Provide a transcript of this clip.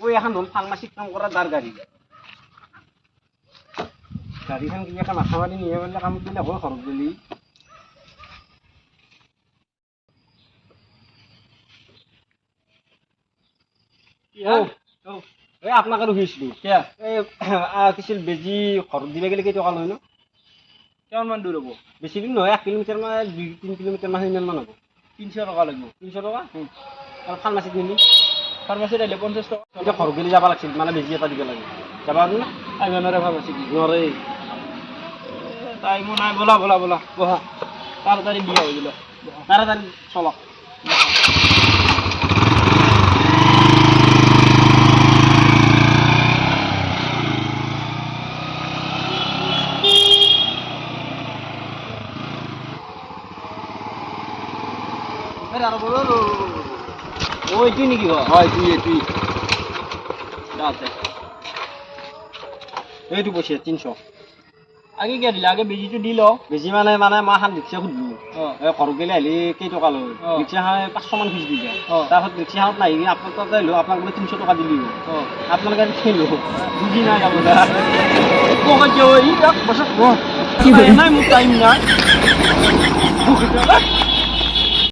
ওই এখন হল ফাৰ্মাসিত কাম কৰা দাৰ গাড়ি। গাড়ীখন কিবা এটা মাথা মাৰি নিয়ে পেলাই কামত দিলে হয় ঘৰত গ'লি এই আপোনাক আৰু এই আহ, কিছিল বেজি ঘৰত দিবা গেলে কেইটকা লয় ন? কিমান মান দূৰ হ'ব? বেছি দিন নহয় এক কিলোমিটাৰ মান দুই তিনি কিলোমিটাৰ মান সিমান মান হ'ব। তিনিশ টকা লাগিব। তিনিশ টকা? আৰু ফাৰ্মাচীত নিলি। ফাৰ্মাচীত আহিলে পঞ্চাছ টকা। এতিয়া গেলি যাব লাগিছিল মানে বেজি এটা দিব লাগে যাবা আৰু আহিব নোৱাৰে ফাৰ্মাচীত নোৱাৰে টাইমো নাই ব'লা ব'লা ব'লা। বহা। তাড়াতাড়ি বিয়া হৈ গেল। তাড়াতাড়ি চলক ওই তুই নাকি হয় তুই তুই। আছে এইটো পইচা তিনশো। আগে কিয় দিলে আগে বেজিটো দি লওঁ বেছি মানে মানে মই এখন ৰিক্সা সুধিলোঁ এই ঘৰত গেলে আহিলে কেইটকা অ। ৰিক্সাখনে পাঁচশমান খুজি দিলে। তাৰপিছত ৰিক্সাখনত নাহি আপোনাৰ তাতে আহিলোঁ আপোনাক বোলে তিনিশ টকা দিলোঁ। আপোনালোকে দিলোঁ বুজি নাই আপোনাৰ নাই মোক টাইম নাই।